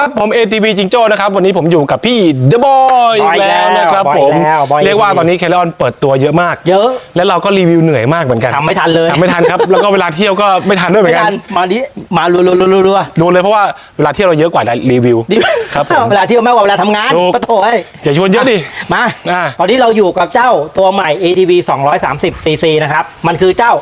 ครับผม ATV จิงโจ้นะครับ วันนี้ผมอยู่กับพี่เดอะบอยอีกแล้วนะครับบอยผมแล้วบอยเรียกว่าตอนนี้เคลออนเปิดตัวเยอะมาก เยอะ แล้วเราก็รีวิวเหนื่อยมากเหมือนกันทำไม่ทันเลยทำไม่ทันครับ แล้วก็เวลาเที่ยวก็ไม่ทันด้วยเหมืไม่อนกัทันนมาดิมารัวรัวรัวรัวรัวดูเลยเพราะว่าเวลาเที่ยวเราเยอะกว่ารีวิวดิ ครับผมเวลาเที่ยวมากกว่าเวลาทำงานถูก ปะโถเอ้ยอย่าชวนเยอะดิ มาอ่าตอนนี้เราอยู่กับเจ้าตัวใหม่ ADV 230 cc นะครับ มันคือเจ้า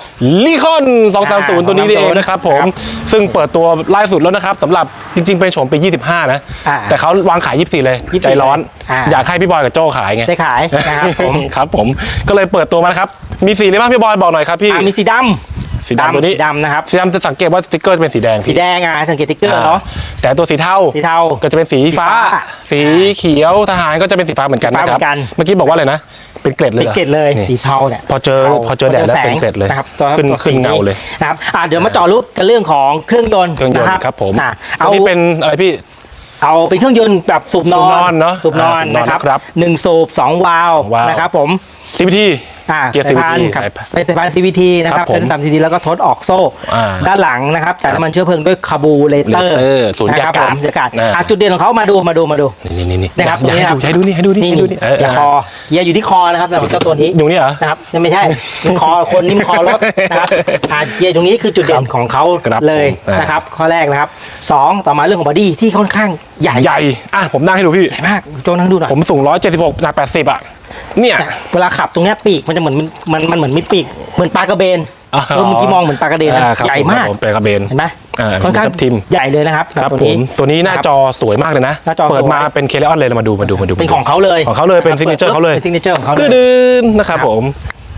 ลีคอนอ่า230 ตัวนี้นี่เอง230นะครับผม ครับซึ่งเปิดตัวล่าสุดแล้วนะครับสำหรับจริง ๆ เป็นโฉมปี 25 นะ อ่าแต่เขาวางขาย 24 เลย 24ใจร้อน อ่า อยากให้พี่บอยกับโจ้ขายไงได้ขายนะครับผม ครับผมก็เลยเปิดตัวมานะครับ มีสีอะไรบ้างพี่บอยบอกหน่อยครับพี่ อ่ามีสีดำ สีดำตัวนี้สีดำนะครับสีดำจะสังเกตว่าสติ๊กเกอร์จะเป็นสีแดงสีแดงอะสังเกตติ๊กเกอร์เนาะแต่ตัวสีเทาสีเทาก็จะเป็นสีฟ้า สีฟ้าสีเขียวทหารก็จะเป็นสีฟ้าเหมือนกันสีฟ้านะครับเหมือนกันเมื่อกี้บอกว่าอะไรนะเป็นเกล็ดเลยเป็นหรอเกล็ดเลยนี่สีเทาเนี่ยพอเจอพอเจอแดดแล้วเป็นเกล็ดเลยนะครับตัวขึ้นตัวขึ้นสีเงาเลยนะครับอ่าเดี๋ยวมาเจาะรูปกันเรื่องของเครื่องยนต์เครื่องยนต์นะครับผมอะตัเอาวนี้เป็นอะไรพี่เอาเป็นเครื่องยนต์แบบสูบนสูอบนอนนเนอะสูบนอนอ่าสูบนอนนะครับนะครับหนึ่งสูบสองวาล์ววาล์วนะครับผม CVT อ่าเกียร์สายพาน CVT ครับสายพานเป็นสายพาน CVT นะครับครับผมเป็นสาม CVT แล้วก็ทดออกโซ่ อ่าด้านหลังนะครับจ่ายน้ำมันเชื้อเพลิงด้วยคาบูเลเตอร์ Regulator สูญญากาศสูญญากาศอ่า อะจุดเด่นของเขามาดูมาดูมาดู นี่นี่นี่นะครับอยากให้ตดูรงนี้ให้ดูนี่ให้ดูนี่ให้ดูนี่เออเกียร์คอเกียร์อยู่ที่คอนะครับสำหรับเจ้าตัวนี้อยู่นี่เหรอนะครับยังไม่ใช่ คอคนนิ่มนคอรถนะครับอ่าเกียร์ตรงนี้คือจุดเด่นของเขาครับเลยผมอ่านนะครับข้อแรกนะครับสองต่อมาเรื่องของบอดี้ที่ค่อนข้างใหญ่ใหญ่ อะผมนั่งให้ดูพี่ ใหญ่มากโจนั่งดูหน่อยผมสูง 176หนัก80 อะ เนี่ยเวลาขับตรงเนี้ยปีกมันจะเหมือนมันมันเหมือนมีปีกเหมือนปลากระเบนอ๋อเออเมื่อกี้มองเหมือนปลากระเบนนะอ่าครับใหญ่มากผเป็นกระเบนเห็นไหมอ่าค่อนข้างทับทิม ใหญ่เลยนะครับครับตัวผนี้ มตัวนี้หน้าจอสวยมากเลยนะ หน้าจอเปิดมาสวยเป็นเคเลออนเลยเรามาดูมาดูมาดูเป็นของเขาเลยของเขาเลยเป็นซิกเนเจอร์เขาเลยเป็นซิกเนเจอร์ของเขาเลตื้ยอดืนนะครับผม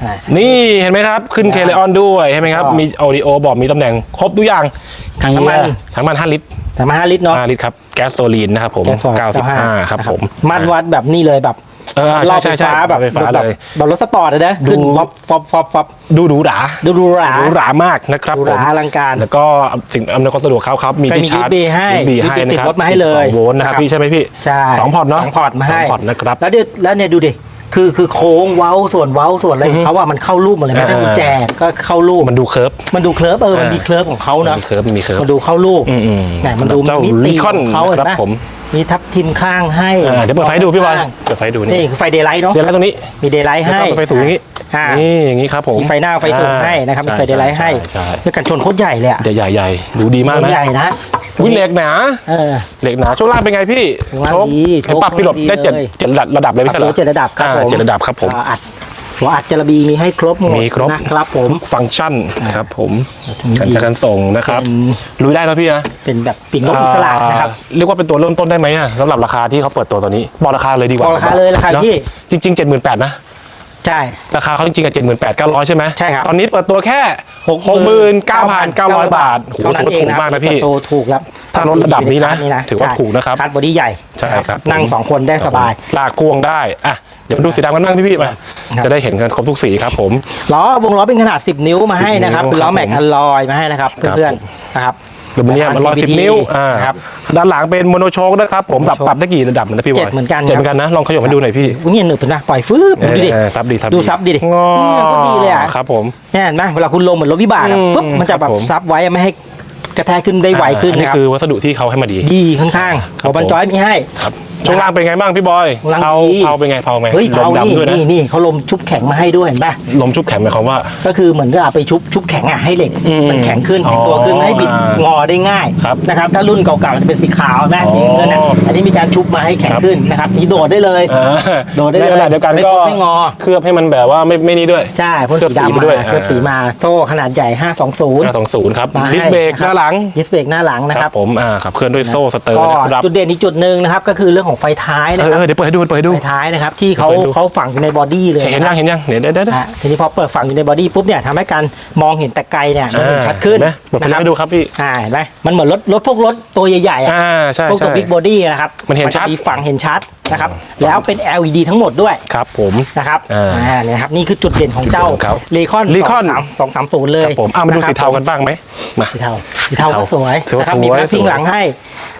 อ่า นี่เห็นไหมครับ ขึ้นเคเลออนด้วยเห็นไหมครับก็มีออดิโอบอกมีตำแหน่งครบทุกอย่างถังน้ำมันเกียร์ถังน้ำมัน5ลิตรแต่มาห้าลิตรเนาะ 5ลิตรครับ แก๊สโซลีนนะครับผมแก๊สโซฮอล์95 ครับผมมัดวัดแบบนี้เลยแบบ เออรใช่อบใช่ไฟใช่ฟ้าแบบไฟฟ้าแบบเลยแบบรถสปอร์ตเลยนะขึ้นดู ฟอบฟอบฟอบฟอบดูหรูหราดูหรูหราหรูหรามากนะครับหรูหราผมอลังการ แล้วก็สิ่งอำนวยความสะดวกเขาครับ มีก็ที่มีชาร์จ USB ให้ USB ให้ติดนะครับรถมาให้เลย 12โวลต์นะครับนะครับพี่ใช่ไหมพี่ใช่สองพอร์ตเนาะสองพอร์ตมาให้สองพอร์ตนะครับ แล้วเดี๋ยวแล้วเนี่ยดูดิคือคือโค้งเว้าส่วนเว้าส่วนอะไรของเขาว่ามันเข้ารูปหมดเลยแม้แต่อ่ากุญแจก็เข้ารูปมันดูเคิร์ฟ มันดูเคลิร์ฟเออมันอ่ามีมีเคลิร์ฟของเขามัเนาะนมีเคิร์ฟมันมีเคิร์ฟ มันดูเข้ารูปอืมอืมไหนมันดูเจ้ามิติ Recon ของเขาเห็นครับไหมผม มีทับทิมข้างให้อ่าเดี๋ยวเปิดไฟให้ดูพี่บอยข้างเปิดไฟให้ดูนี่นี่คือไฟเดย์ไลท์เนาะเดี๋ยวแล้วตรงนี้มีเดย์ไลท์แล้วให้ก็ไฟสูงอย่างนี้อ่านี่อย่างนี้ครับผมมีไฟหน้าไฟสูงให้นะครับมีไฟเดย์ไลท์ให้ใช่คือกันชนโคตรใหญ่เลยอะใช่ใหญ่ใหญ่ๆดูดีมากนะใหญ่นะวิเหล็กหนาเออ เหล็กหนาช่วงล่างเป็นไงพี่ช่วงล่างโชคดีเห็นปรับพี่หลบโชคได้เจ็ดดีเลย เจ็ดระดับระดับเลยไม่ใช่เหรอเจ็ดระดับครับอ่าผมเจ็ดระดับครับผมอ่าอัด หัวอัดจระบีมีให้ครบหมดมีครบนะครับผม ฟังก์ชันครับผมถึงการจัดการส่งนะครับเป็นลุยได้แล้วพี่นะเป็นแบบปีกนกอิสระนะครับอ่าเรียกว่าเป็นตัวเริ่มต้นได้ไหมอะสำหรับราคาที่เขาเปิดตัวตอนนี้บอกราคาเลยดีกว่าบอกราคาเลยราคานะที่จริงๆ78,000นะใช่ ราคาเขาจริงๆอะ78,900ใช่ไหมใช่ครับ ตอนนี้เปิดตัวแค่69,900บาทโหเท่านั้นถือว่าเอถูงกนะมากนะพี่โตถูกแล้ว ถ้ารถระดับนี้นะอยู่ใคัถือว่าใช่ถูกนะครับคัดบอดี้ใหญ่ใช่ครับ นั่งผมสองคนได้สบาย ลากพ่วงได้อะเดี๋ยวมาดูสีดำกันบ้างพี่ๆมาครับจะได้เห็นกันครบทุกสีครับผมล้อวงล้อเป็นขนาด 10 นิ้วมาให้นะครับ10เป็นล้อแม็กครับผมอลลอยมาให้นะครับครับเพื่อนผมๆนะครับลูมิเนียมร้อยสิบ CVT นิ้วอ่านะครับด้านหลังเป็นโมโนโชคนะครับผมปรับโมโนโชคปรับได้กี่ระดับนะพี่บอยเจ็ดเหมือนกันเจ็ดครับเหมือนกันนะลองขยับมาดูหน่อยพี่เงียหนึบเป็นนะปล่อยฟืบดูดิเออซับดีซับดูซับดิดิงอเนี่ยก็ดีเลยอะครับผมเนี่ยเห็นไหมเวลาคุณลงเหมือนรถวิบากอะอืมฟึบมันจะแบบครับผมซับไว้ไม่ให้ กระแทกขึ้นได้ไวขึ้นอันนี้นะครับคือวัสดุที่เขาให้มาดี ดีข้างๆครับหัวบันผมจอยมีให้ ครับช่วงล่างเป็นไงบ้างพี่บอยล่างเผาดี เผาเป็นไงเผาไงเฮ้ยลมเผานี่ดำด้วยนะนี่นี่เขาลมชุบแข็งมาให้ด้วยเห็นปะลมชุบแข็งหมายความว่า ก็คือเหมือนกับเอาไปชุบชุบแข็งอะให้เหล็กอืมมันแข็งขึ้นแข็งตัวขึ้นอ๋อไม่ให้บิดงอได้ง่ายครับนะครับถ้ารุ่นเก่าๆจะเป็นสีขาวนะอ๋อสีเงินอะอันนี้มีการชุบมาให้แข็งครับขึ้นนะครับนี่โดดได้เลย อ่าโดดได้ในเลยขณะเดียวกันไม่ก็ไม่งอ เคลือบให้มันแบบว่าไม่ไม่นี่ด้วย ใช่พ่นเคลือบสีสีดำมามาด้วย เคลือบสีมาโซ่ขนาดใหญ่ 520 520ครับมาให้ดิสเบรกนะหครับน้าหลังดิสเบรกหน้าหลังนะคครัรับบผมอ่าขับเคลื่อนด้วยโซ่สเตอร์ก็นะครับ จุดเด่นอีกจุดหนึ่งนะครับ ก็คือเรื่องของไฟท้ายนะเอคอรับเออเดี๋ยวเปิดให้ดูเปิดให้ดู ไฟท้ายนะครับที่เขาเปิดดู เขาฝังอยู่ในบอดี้เลยเห็นยังเห็นยังเดี๋ยวเดี๋ยวเดี๋ยว อะทีนี้พอเปิดฝังอยู่ในบอดี้ปุ๊บเนี่ยทำให้การมองเห็นแต่ไกลเนี่ยมันเห็นชัดขึ้นเห็ไหมเปิดไฟนะครับให้ดูครับพี่ อ่าเห็นไหมมันเหมือนรถรถพวกรถตัวใหญ่ๆอะ อ่าใช่พวกตัวใช่บิ๊กบอดี้นะครับมันเห็นชัด จะมีฝังเห็นชัดนะครับ แล้วเป็น LED ทั้งหมดด้วยครับผม นะครับอ่าอ่าเนี่ยครับ นี่คือจุดเด่นของเจ้าจุดเด่นของเขาเลคอน Recon สองสามศูนย์เลคยรับผมอะมาดูะครับสีเทากันบ้างไหมมา สีเทาสีเทาก็สวยถือว่านะครับสวยมีแพนฟิงสวย หลังให้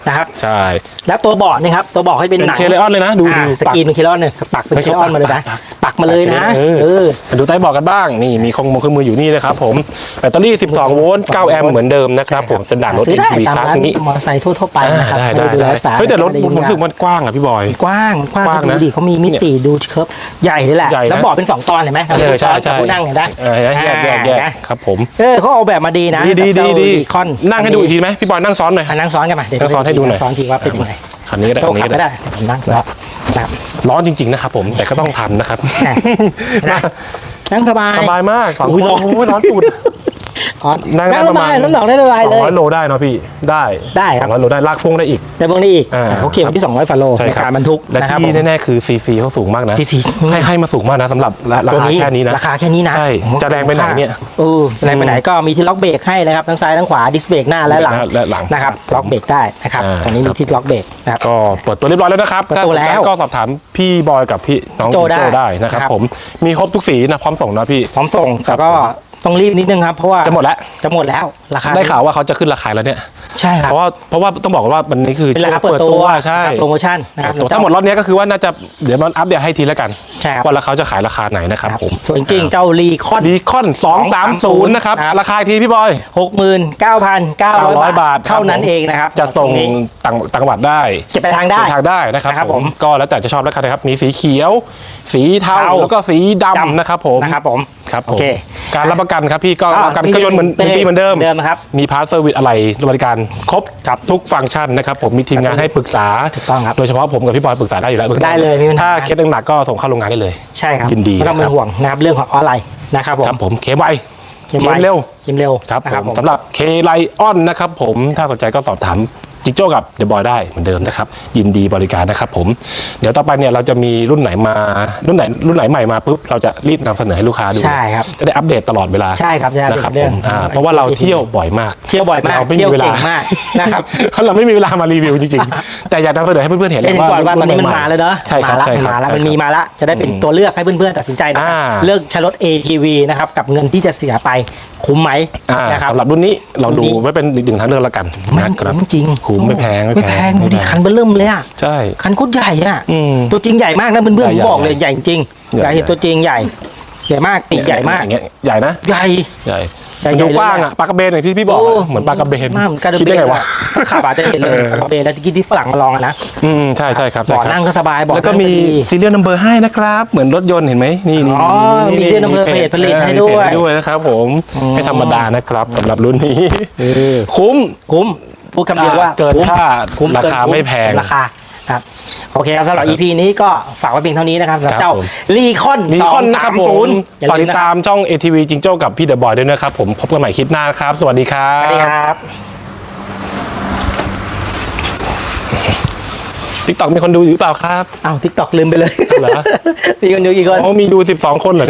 นะครับ ใช่ แล้วตัวเบาะนี่ครับตัวเบาะให้เป็นเป็นหนังเคเลออนเลยนะ ดูอ่าดูสกรีนเป็นเคเลออนเนี่ยปักเป็นเคเลออนมาเลยนะปักปักมาเลยนะเออเออ มาดูใต้เบอกกันบ้าง นี่มีคงมงเครื่องมืออยู่นี่นะครับผม แบตเตอรี่ 12 โวลต์ 9 แอมป์เหมือนเดิมนะครับผมสแตนดาร์ดรถ ซื้อได้ MPV ตามคลาสร้านนี้มอเตอร์ไซค์ทั่วๆไปอ่านะครับได้ได้ดูแลได้รักษาเฮ้ยแต่รถได้ผมรู้สึกมันกว้างอะพี่บอย กว้างกว้างกว้างนะ ดูดิเขามีมิติดูเคิร์ฟใหญ่เลยแหละ ใหญ่นะแล้วเบาะเป็นสองตอนเห็นไหมเออใช่ใช่ผู้นั่งเห็นไหมเออแยกแยกแยกแยกอ่าครับผม เออเขาเอาแบบมาดีนะดีดีดีดีคอนนั่งให้ดูอีกทีไหมพี่บอยนั่งซ้อนหน่อยนั่งซ้อนกันมาเดี๋ยวนั่งซ้อนให้ดูหน่อย ซ้อนทีว่าเป็นยังไงคันนี้ก็ได้โต๊ะคันนี้ขับก็ไม่ได้ได้ผมนั่งแล้วนะครับ ร้อนจริง ๆ นะครับผมแต่ก็ต้องทำนะครับ อะนะนั่งสบาย สบายมากสองอุ้ยคนร้อน โอ้ยร้อนสุด อ๋อนั่งนั่ได้งปสระมาบาณยน้ำหนักได้สบายสเลองยร้อยโลได้เนาะพี่ได้ได้ครับสองร้อยโลได้ลากพ่วงได้อีกแต่พวกนี้อีกอ่าเขาเขียนไว้ที่200ฟาโลใช่ในครับการบรรทุกและนะครับที่ผมแน่ๆคือซีซีเขาสูงมากนะ CC ให้ให้มาสูงมากนะสำหรับราตัวคาแค่นี้นะราคาแค่นี้นะใช่ผมว่าจะแรงไปไหนเนี่ยเออแรงไปไหนก็มีที่ล็อกเบรกให้นะครับทั้งซ้ายทั้งขวาดิสเบรกหน้าและหลังและหลังนะครับล็อกเบรกได้นะครับอ่าตรงนี้มีที่ล็อกเบรกนะครับก็เปิดตัวเรียบร้อยแล้วนะครับเปิดถ้าตัวสนใจแล้วก็สอบถามพี่บอยกับพี่น้องโจโจได้ได้นะครับครับผมมีครบทุกสีนะพร้อมส่งนะพี่พร้อมส่งแต่ก็ ต้องรีบนิดนึงครับเพราะว่าจะหมดแล้ว จะหมดแล้วราคาได้ข่าวว่าเขาจะขึ้นราคาแล้วเนี่ย ใช่ครับ เพราะว่าเพราะว่าต้องบอกก่อนว่ามันนี่คือเป็นราคาช่วงเปิดตัวใช่โปรโมชั่นนะครับตัวทั้งหมดรอบเนี้ยก็คือว่าน่าจะเดี๋ยวมันอัปเดตให้ทีแล้วกันใช่ครับว่าแล้วเขาจะขายราคาไหนนะครับผมส่วนจริงเจ้ารีคอนดีคอน230นะครับครับราคาอีกทีพี่บอยหกหมื่นเก้าพันเก้าร้อย900บาทบาท เท่านั้นเองนะครับจะส่งตรนี้ต่างต่างจังหวัดได้เก็บไปทางได้เดินทางได้นะครับนะครับผผมมก็แล้วแต่จะชอบแล้วกันนะครับมีสีเขียว สีเทาเทาแล้วก็สีดำนะครับผมนะครับผมครับผมโอเค การรับประกันครับพี่ก็อ่ารับประกันก็ยนต์เหมือนเป็นปีเหมือนเดิมเดิมนะครับมีพาร์ทเซอร์วิสอะไรบริการครบกับทุกฟังก์ชันนะครับผมมีทีมงานให้ปรึกษาถูกต้องครับโดยเฉพาะผมกับพี่บอยปรึกษาได้อยู่แล้วได้เลยไม่มีปัญหาถ้าเคสหนักๆก็ส่งเข้าโรงงานได้เลยใช่ครับยินดีไม่ต้องเป็นะนครับห่วงนะครับเรื่องของออนไลน์นะครับผมครับผมเคมไวเกมเกมเร็วเกมเร็วครับนะผมสำหรับเคไลออนนะครับผมถ้าสนใจก็สอบถาม จิกโจ้กับเดอะบอยได้เหมือนเดิมนะครับ ยินดีบริการนะครับผม เดี๋ยวต่อไปเนี่ยเราจะมีรุ่นไหนมารุ่นไหนรุ่นไหนใหม่มาปุ๊บเราจะรีบนำเสนอให้ลูกค้าดูใช่ครับจะได้อัปเดตตลอดเวลาใช่ครับจะอัปเดตนะครับเรื่ผองมอ่าเพราะว่าเราเที่ยวบ่อยมาก เที่ยวบ่อยมากเราไม่เที่มียวเวลาเก่งมากนะครับเพราะเราไม่มีเวลามารีวิวจริงๆ แต่อยากนำเสนอให้เพื่อนๆเห็นเล่นว่าก่อนว่าตอนนี้มันรุ่ใหมาแล้วเนอะใช่ครับมาละใช่ครับมาแล้วใช่มันมีครับมาละจะได้เป็นตัวเลือกให้เพื่อนๆตัดสินใจนะครับอ่าเลือกใช้รถ ATV นะครับกับเงินที่จะเสียไป คุ้มไหมอ่านะครับ สำหรับรุ่นนี้เราดูรุ่นนี้ ไว้เป็นอีกหนึ่งทางเลือกแล้วกันมันนะครับคุ้มจริงคุ้มไม่แพงไม่ไม่แพแพงงดูดิไม่แพง คันเบอร์เริ่มเลยอะ ใช่ คันโคตรใหญ่อะ อืมตัวจริงใหญ่มากนะเพื่อนๆใหญ่ผมบอกเลยใหญ่ใหญ่จริงใหญ่ อยากเห็นตัวจริงใหญ่ ใหญ่มากติดใหญ่มาก อย่างเงี้ยใหญ่นะใหญ่ ใหญ่ใหญ่มันดูใหญ่เลยกว้างอะปลากระเบนอย่างที่พี่บอกอะโเหมือนปลากระเบนมากเหมือนกระเบนคิดได้ไงวะขับอาจจะเห็นเลยเออปลากระเบนแล้วที่กี้ที่ฝรั่งมาลองอะนะอืมใช่ใช่ครับใช่เบาะครับนั่งก็สบายเบาะแล้วก็นั่งมีดี ซีเรียลนัมเบอร์ให้นะครับ เหมือนรถยนต์เห็นไหมนี่นี่อ๋อนี่มี serial number เพจผลิตให้ด้วย มีเพจให้ด้วยนะครับผมไม่ธรรมดานะครับสำหรับรุ่นนี้เออคุ้ม คุ้มพูดคำเดียวว่าเกินคุ้มค่าคุ้มราคาเกินไม่แพง ราคาครับ โอเคครับสำหรับ EP นี้ก็ฝากไว้เพียงเท่านี้นะครับสำหรับครับเจ้าผมรีคอนนีคอนนะครับผมอย่าฝากลืติมดนะคตารับมช่อง ATV จิงโจ้กับพี่เดอะบอยด้วยนะครับผมพบกันใหม่คลิปหน้าครับ สวัสดีครัสวัสดีบครับทิกตอกมีคนดูอยู่หรือเปล่าครับอ้าวทิกตอกลืมไปเลยเหรอมีคนดูกี่คนอ๋อมีดู 12 คนเหรอ